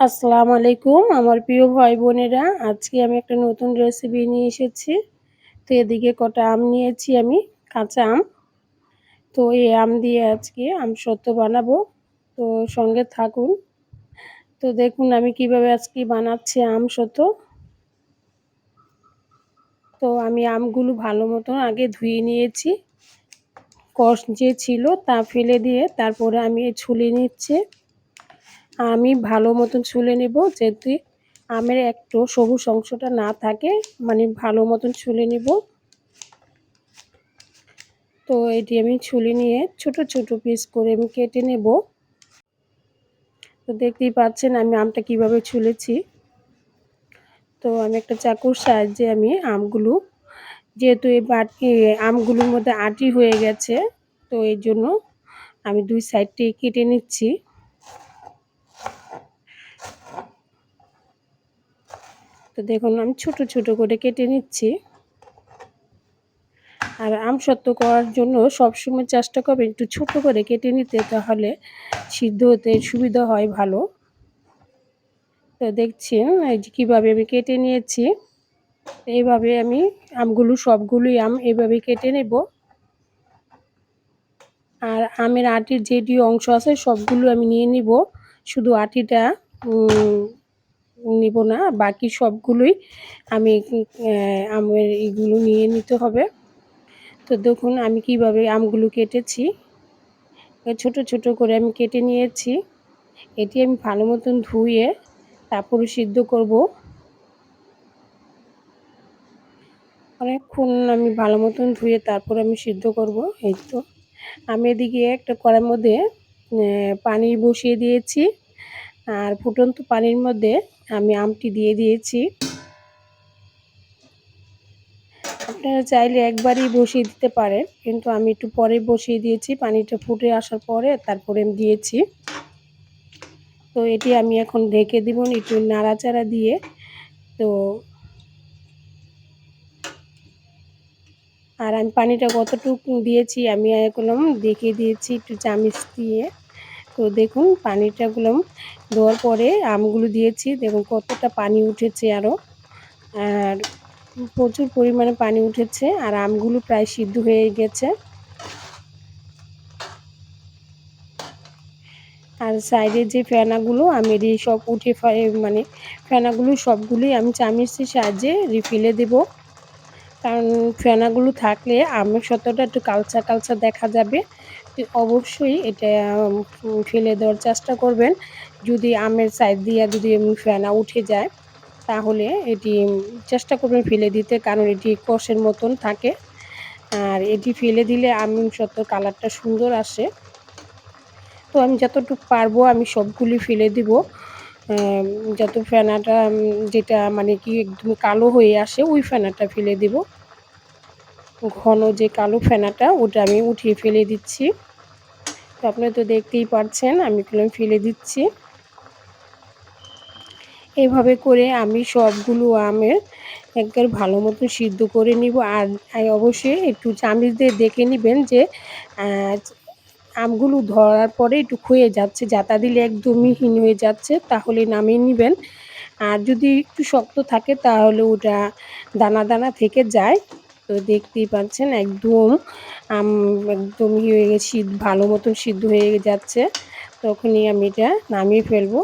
আসসালামু আলাইকুম, আমার প্রিয় ভাই বোনেরা। আজকে আমি একটা নতুন রেসিপি নিয়ে এসেছি। তো এদিকে কটা আম নিয়েছি আমি, কাঁচা আম। তো এই আম দিয়ে আজকে আম সত্য বানাবো। তো সঙ্গে থাকুন। তো দেখুন আমি কীভাবে আজকে বানাচ্ছি আম সত্য। তো আমি আমগুলো ভালো মতন আগে ধুয়ে নিয়েছি। কষ যে ছিল তা ফেলে দিয়ে তারপরে আমি ছুলে নিচ্ছে। আমি ভালো মতন ছুলে নেব, যেহেতু আমের একটু সবুজ অংশটা না থাকে মানে ভালো মতন ছুলে নেব। তো এটি আমি ছুলে নিয়ে ছোট ছোট পিস করে আমি কেটে নেব। তো দেখতেই পাচ্ছেন আমি আমটা কীভাবে ছুলেছি। তো আমি একটা চাকুর সাহায্যে আমি আমগুলো, যেহেতু এই বাটি আমগুলোর মধ্যে আটি হয়ে গেছে, তো এই জন্য আমি দুই সাইডটি কেটে নিচ্ছি। তো দেখুন, আমি ছোট ছোট করে কেটে নিচ্ছি। আর আম সত্য করার জন্য সবসময় চেষ্টা করবেন একটু ছোট করে কেটে নিতে, তাহলে সিদ্ধ হতে সুবিধা হয় ভালো। তো দেখছেন কীভাবে আমি কেটে নিয়েছি। এইভাবে আমি আমগুলো, সবগুলোই আম এভাবে কেটে নেব। আর আমের আটির যেটি অংশ আছে, সবগুলো আমি নিয়ে নিব। শুধু আটিটা নিব না, বাকি সবগুলোই আমি আমের এগুলো নিয়ে নিতে হবে। তো দেখুন আমি কীভাবে আমগুলো কেটেছি। ছোট ছোট করে আমি কেটে নিয়েছি। এটি আমি ভালো মতন ধুয়ে তারপরে সিদ্ধ করব। অনেকক্ষণ আমি ভালো মতন ধুয়ে তারপর আমি সিদ্ধ করব। এই তো, আমি এদিকে একটা কড়ার মধ্যে পানি বসিয়ে দিয়েছি। আর ফুটন্ত পানির মধ্যে আমি আমটি দিয়ে দিয়েছি। আপনারা চাইলে একবারই বসিয়ে দিতে পারেন, কিন্তু আমি একটু পরে বসিয়ে দিয়েছি। পানিটা ফুটে আসার পরে তারপরে দিয়েছি। তো এটি আমি এখন ঢেকে দিব একটু নাড়াচাড়া দিয়ে। তো আর আমি পানিটা কতটুকু দিয়েছি আমি এখন দেখিয়ে দিয়েছি একটু চামিচ দিয়ে। তো দেখুন পানিটাগুলো দেওয়ার পরে আমগুলো দিয়েছি। দেখুন কতটা পানি উঠেছে আরও আর প্রচুর পরিমাণে পানি উঠেছে আর আমগুলো প্রায় সিদ্ধ হয়ে গেছে। আর সাইডের যে ফেনাগুলো আমি এই সব উঠে মানে ফেনাগুলো সবগুলোই আমি চামিচের সাহায্যে রিফিলে দেব। কারণ ফেনাগুলো থাকলে আমের সতটা একটু কালচা কালচা দেখা যাবে। অবশ্যই এটা ফেলে দেওয়ার চেষ্টা করবেন। যদি আমের সাইড দিয়ে যদি ফেনা উঠে যায়, তাহলে এটি চেষ্টা করবেন ফেলে দিতে, কারণ এটি কষের মতন থাকে। আর এটি ফেলে দিলে আম সত্য কালারটা সুন্দর আসে। তো আমি যতটুকু পারব আমি সবগুলি ফেলে দিব। যত ফেনাটা যেটা মানে কি একদম কালো হয়ে আসে, ওই ফেনাটা ফেলে দিব। ঘন যে কালো ফেনাটা, ওটা আমি উঠিয়ে ফেলে দিচ্ছি। তো আপনারা তো দেখতেই পাচ্ছেন আমি ফেলে দিচ্ছি। এভাবে করে আমি সবগুলো আমের একবার ভালো মতো সিদ্ধ করে নিব। আর অবশ্যই একটু চামিচ দিয়ে দেখে নেবেন যে আমগুলো ধরার পরে একটু ক্ষয়ে যাচ্ছে, যাতা দিলে একদমই হীন হয়ে যাচ্ছে, তাহলে নামিয়ে নেবেন। আর যদি একটু শক্ত থাকে তাহলে ওটা দানা দানা থেকে যায়। তো দেখতেই পাচ্ছেন একদম, আম, একদম হয়ে গেছে ভালো মতন সিদ্ধ হয়ে যাচ্ছে। তখনই আমি এটা নামিয়ে ফেলব।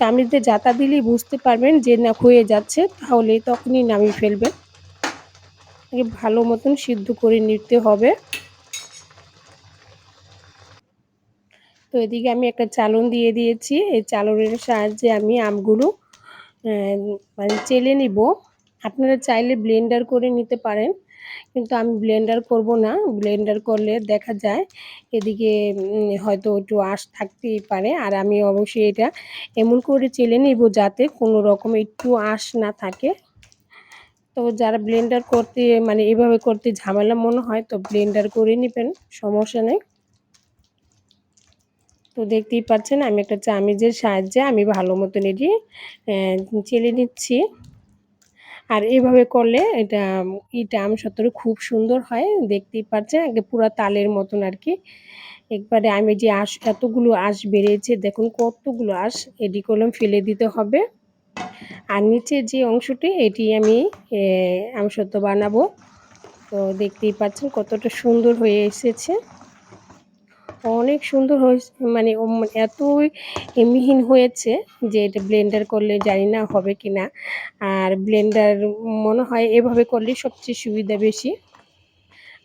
চামিচ দিয়ে জাতা দিলেই বুঝতে পারবেন যে না হয়ে যাচ্ছে, তাহলে তখনই নামিয়ে ফেলবেন। ভালো মতন সিদ্ধ করে নিতে হবে। তো এদিকে আমি একটা চালন দিয়ে দিয়েছি। এই চালনের সাহায্যে আমি আমগুলো মানে চেলে নিব। আপনারা চাইলে ব্লেন্ডার করে নিতে পারেন, কিন্তু আমি ব্লেন্ডার করব না। ব্লেন্ডার করলে দেখা যায় এদিকে হয়তো একটু আঁশ থাকতেই পারে। আর আমি অবশ্যই এটা এমন করে চেলে নিব যাতে কোনো রকম একটু আঁশ না থাকে। তো যারা ব্লেন্ডার করতে মানে এভাবে করতে ঝামেলা মনে হয়, তো ব্লেন্ডার করে নেবেন, সমস্যা নেই। তো দেখতেই পাচ্ছেন, আমি একটা চামিজের সাহায্যে আমি ভালো মতন এটি চেলে নিচ্ছি। আর এভাবে করলে এটা, ইটা আম সত্তর খুব সুন্দর হয়, দেখতেই পাচ্ছেন আগে পুরো তালের মতন আর কি একবারে আমি যে আঁশ, এতগুলো আঁশ বেড়েছে, দেখুন কতগুলো আঁশ এডি কলম ফেলে দিতে হবে। আর নিচে যে অংশটি, এটি আমি আমসত্ব বানাবো। তো দেখতেই পাচ্ছেন কতটা সুন্দর হয়ে এসেছে। অনেক সুন্দর হয়েছে মানে এতই মিহিন হয়েছে যে এটা ব্লেন্ডার করলে জানি না হবে কি না আর ব্লেন্ডার মনে হয় এভাবে করলে সবচেয়ে সুবিধা বেশি।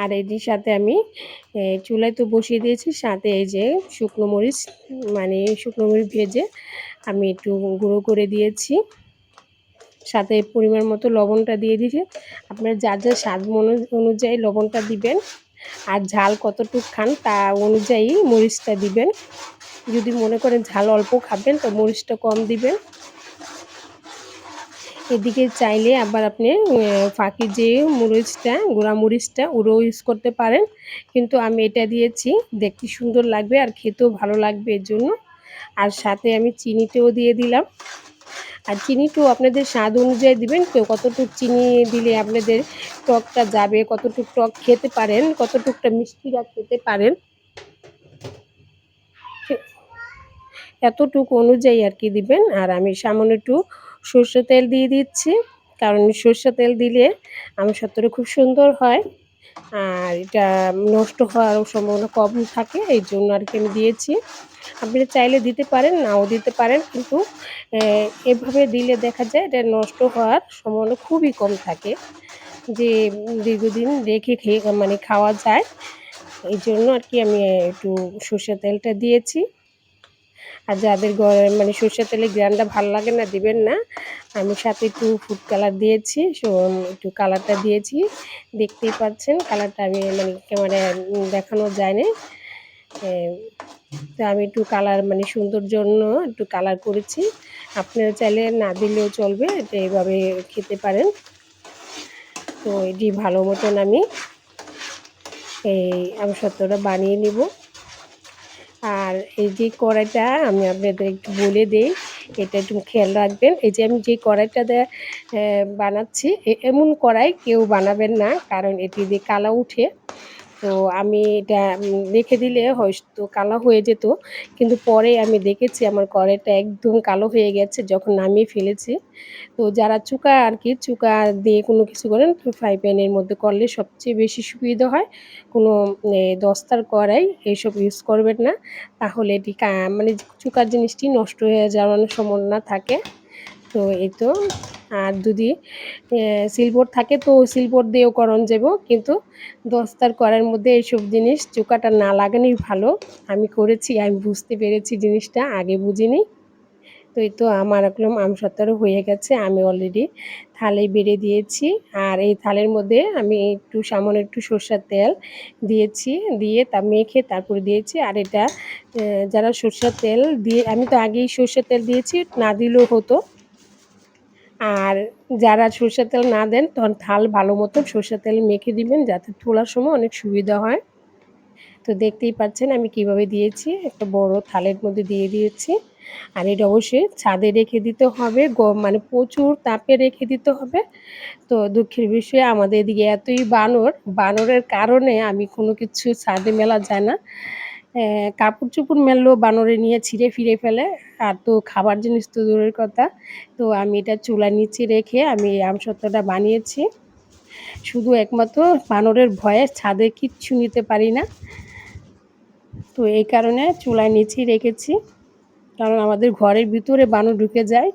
আর এটির সাথে আমি চুলায় তো বসিয়ে দিয়েছি, সাথে এই যে শুকনো মরিচ মানে শুকনো মরিচ ভেজে আমি একটু গুঁড়ো করে দিয়েছি। সাথে পরিমাণ মতো লবণটা দিয়ে দিয়েছি। আপনার যার যা স্বাদ অনুযায়ী লবণটা দিবেন। আর ঝাল কতটুক খান তা অনুযায়ী মরিচটা দিবেন। যদি মনে করেন ঝাল অল্প খাবেন, তো মরিচটা কম দিবেন। এদিকে চাইলে আবার আপনি ফাঁকি যে মরিচটা, গুঁড়া মরিচটা, ওরও ইউজ করতে পারেন। কিন্তু আমি এটা দিয়েছি দেখতে সুন্দর লাগবে আর খেতেও ভালো লাগবে এর জন্য। আর সাথে আমি চিনিটাও দিয়ে দিলাম। আর চিনিটাও আপনাদের স্বাদ অনুযায়ী দিবেন, কেউ কতটুক চিনি দিলে আপনাদের টকটা যাবে, কতটুক টক খেতে পারেন, কতটুকটা মিষ্টিরা খেতে পারেন। এতটুকু অনুযায়ী আর কি দিবেন। আর আমি সামান্য একটু সর্ষে তেল দিয়ে দিচ্ছি, কারণ সর্ষে তেল দিলে আমি সত্তরে খুব সুন্দর হয়। আর এটা নষ্ট হওয়ার সম্ভাবনা কম থাকে, এই জন্য আর কি আমি দিয়েছি। আপনি চাইলে দিতে পারেন, নাও দিতে পারেন, কিন্তু এভাবে দিলে দেখা যায় এটা নষ্ট হওয়ার সম্ভাবনা খুবই কম থাকে, যে দীর্ঘদিন রেখে খেয়ে মানে খাওয়া যায়। এই জন্য আর কি আমি একটু সর্ষের তেলটা দিয়েছি। আর যাদের মানে সর্ষের তেলে গ্রানটা ভালো লাগে না, দিবেন না। আমি সাথে একটু ফুড কালার দিয়েছি একটু কালারটা দিয়েছি। দেখতেই পাচ্ছেন কালারটা আমি মানে ক্যামেরায় দেখানো যায় না তো আমি একটু কালার মানে সুন্দর জন্য একটু কালার করেছি। আপনারা চাইলে না দিলেও চলবে, এটা এইভাবে খেতে পারেন। তো এটি ভালো মতন আমি এই আমি সত্যটা বানিয়ে নিব। আর এই যে কড়াইটা আমি আপনাদের একটু বলে দিই, এটা একটু খেয়াল রাখবেন। এই যে আমি যে কড়াইটা বানাচ্ছি এমন কড়াই কেউ বানাবেন না, কারণ এটি দিয়ে কালা উঠে তো আমি এটা রেখে দিলে হয়তো কালো হয়ে যেত। কিন্তু পরে আমি দেখেছি আমার কড়াইটা একদম কালো হয়ে গেছে যখন নামিয়ে ফেলেছি। তো যারা চুকা আর কি, চুকা দিয়ে কোনো কিছু করেন, তো ফ্রাই প্যানের মধ্যে করলে সবচেয়ে বেশি সুবিধা হয়। কোনো দস্তার কড়াই এইসব ইউজ করবেন না। তাহলে এটি মানে চুকার জিনিসটি নষ্ট হয়ে যাওয়ার সম্ভাবনা থাকে। তো এই তো। আর যদি সিলবোর্ড থাকে তো সিলবোর্ড দিয়েও করণ যাব কিন্তু দস্তার করার মধ্যে এইসব জিনিস চোকাটা না লাগানোই ভালো। আমি করেছি, আমি বুঝতে পেরেছি জিনিসটা, আগে বুঝিনি। তো এই তো আমার একদম আমসত্তারও হয়ে গেছে, আমি অলরেডি থালে বেড়ে দিয়েছি। আর এই থালের মধ্যে আমি একটু সামান্য একটু সর্ষার তেল দিয়েছি, দিয়ে তা মেখে তারপরে দিয়েছি। আর এটা যারা সর্ষার তেল দিয়ে, আমি তো আগেই সর্ষের তেল দিয়েছি, না দিলেও হতো। আর যারা সর্ষের তেল না দেন, তখন থাল ভালো মতো সর্ষের তেল মেখে দিবেন যাতে তোলার সময় অনেক সুবিধা হয়। তো দেখতেই পাচ্ছেন আমি কীভাবে দিয়েছি। একটা বড় থালের মধ্যে দিয়ে দিয়েছি। আর এটা অবশ্যই ছাদে রেখে দিতে হবে। মানে প্রচুর তাপে রেখে দিতে হবে। তো দুঃখের বিষয়ে, আমাদের এদিকে এতই বানর। বানরের কারণে আমি কোনো কিছু ছাদে মেলা যায় না। কাপড় চোপড় মেললো বানরে নিয়ে ছিঁড়ে ফিরে ফেলে। আর তো খাবার জিনিস তো দূরের কথা। তো আমি এটা চুলা নিচে রেখে আমি আমসত্ত্বটা বানিয়েছি। শুধু একমাত্র বানরের ভয়ে ছাদে কিচ্ছু নিতে পারি না। তো এই কারণে চুলায় নিচেই রেখেছি। কারণ আমাদের ঘরের ভিতরে বানর ঢুকে যায়।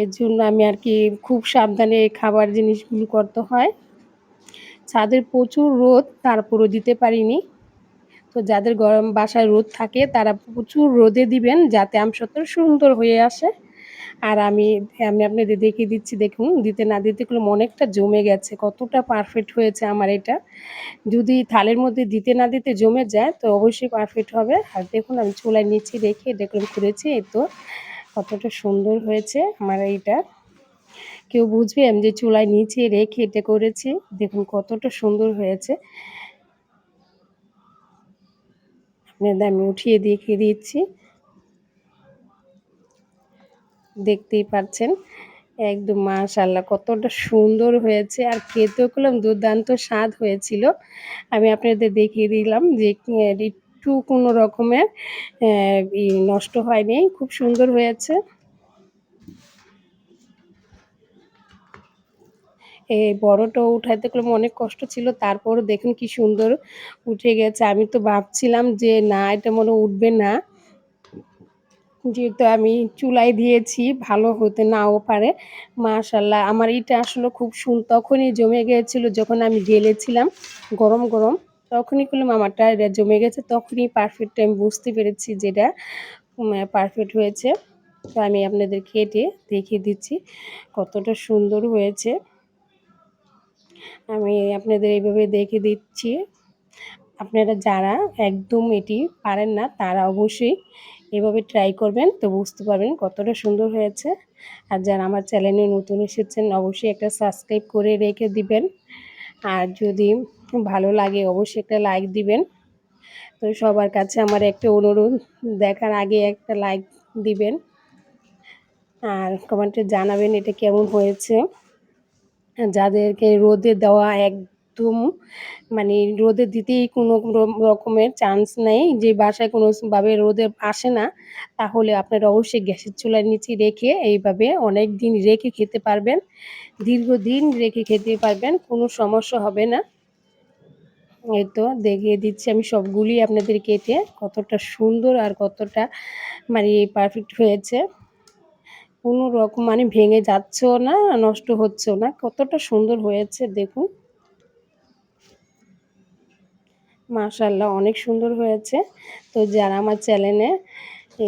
এর জন্য আমি আর কি খুব সাবধানে খাবার জিনিসগুলো করতে হয়। ছাদের প্রচুর রোদ, তারপরও দিতে পারিনি। তো যাদের গরম বাসায় রোদ থাকে, তারা প্রচুর রোদে দিবেন যাতে আমসত্ত্ব সুন্দর হয়ে আসে। আর আমি আমি আপনাদের দেখিয়ে দিচ্ছি, দেখুন, দিতে না দিতে কোনো অনেকটা জমে গেছে, কতটা পারফেক্ট হয়েছে আমার এটা। যদি থালের মধ্যে দিতে না দিতে জমে যায়, তো অবশ্যই পারফেক্ট হবে। আর দেখুন, আমি চুলায় নিচে রেখে দেখুন করেছি, এই তো কতটা সুন্দর হয়েছে আমার এইটা। কেউ বুঝবে আমি যে চুলায় নিচে রেখে এটা করেছি, দেখুন কতটা সুন্দর হয়েছে। আপনাদের আমি উঠিয়ে দেখিয়ে দিচ্ছি। দেখতেই পাচ্ছেন, একদম মাশাল্লাহ কতটা সুন্দর হয়েছে আর খেতেও করলাম দুর্দান্ত স্বাদ হয়েছিল। আমি আপনাদের দেখিয়ে দিলাম যে একটু কোনো রকমের নষ্ট হয়নি, খুব সুন্দর হয়েছে। বড়টা উঠাইতে গেলে অনেক কষ্ট ছিল তারপর দেখুন কি সুন্দর উঠে গেছে। আমি তো ভাবছিলাম যে না, এটা মনে উঠবে না। যেহেতু আমি চুলাই দিয়েছি, ভালো হতে নাও পারে, মাশাল্লাহ। আমার এটা আসলে খুব সুন, তখনই জমে গিয়েছিল যখন আমি ঢেলেছিলাম, গরম গরম। তখনই করলাম, আমারটা এটা জমে গেছে, তখনই পারফেক্ট আমি বুঝতে পেরেছি যেটা পারফেক্ট হয়েছে। তো আমি আপনাদের কেটে দেখিয়ে দিচ্ছি কতটা সুন্দর হয়েছে। আমি আপনাদের এইভাবে দেখে দিচ্ছি। আপনারা যারা একদম এটি পারেন না, তারা অবশ্যই এভাবে ট্রাই করবেন তো বুঝতে পারবেন কতটা সুন্দর হয়েছে। আর যারা আমার চ্যানেলে নতুন এসেছেন, অবশ্যই একটা সাবস্ক্রাইব করে রেখে দিবেন। আর যদি ভালো লাগে, অবশ্যই একটা লাইক দিবেন। তো সবার কাছে আমার একটা অনুরোধ, দেখার আগে একটা লাইক দিবেন। আর কমেন্টে জানাবেন এটা কেমন হয়েছে। যাদেরকে রোদে দেওয়া একদম মানে রোদে দিতেই কোনো রকমের চান্স নেই। যে বাসায় কোনোভাবে রোদে আসে না, তাহলে আপনারা অবশ্যই গ্যাসের চুলার নিচে রেখে এইভাবে অনেক দিন রেখে খেতে পারবেন। দীর্ঘদিন রেখে খেতে পারবেন, কোনো সমস্যা হবে না। এই তো দেখিয়ে দিচ্ছি আমি সবগুলি আপনাদের কেটে, কতটা সুন্দর আর কতটা মানে পারফেক্ট হয়েছে। কোনো রকম মানে ভেঙে যাচ্ছেও না, নষ্ট হচ্ছেও না। কতটা সুন্দর হয়েছে দেখুন। মাশাল্লাহ অনেক সুন্দর হয়েছে। তো যারা আমার চ্যানেলে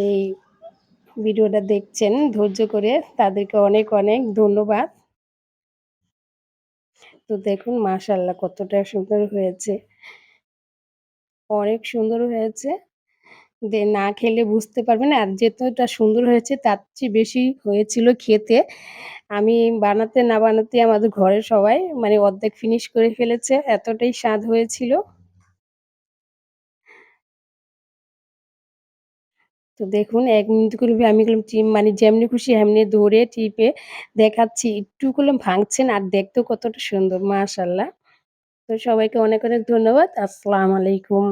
এই ভিডিওটা দেখছেন, ধৈর্য করে তাদেরকে অনেক অনেক ধন্যবাদ। তো দেখুন মাশাল্লাহ কতটা সুন্দর হয়েছে। অনেক সুন্দর হয়েছে। না খেলে বুঝতে পারবেন আর যেতটা সুন্দর হয়েছে, তার চেয়ে বেশি হয়েছিল খেতে। আমি বানাতে না বানাতে আমাদের ঘরের সবাই মানে অর্ধেক ফিনিশ করে ফেলেছে, এতটাই স্বাদ হয়েছিল। তো দেখুন, এক মিনিট করলে আমি করলাম মানে যেমনি খুশি এমনি ধরে টিপে দেখাচ্ছি। একটু করলাম ভাঙছেন আর দেখতেও কতটা সুন্দর মাশাল্লাহ তো সবাইকে অনেক অনেক ধন্যবাদ। আসসালামু আলাইকুম।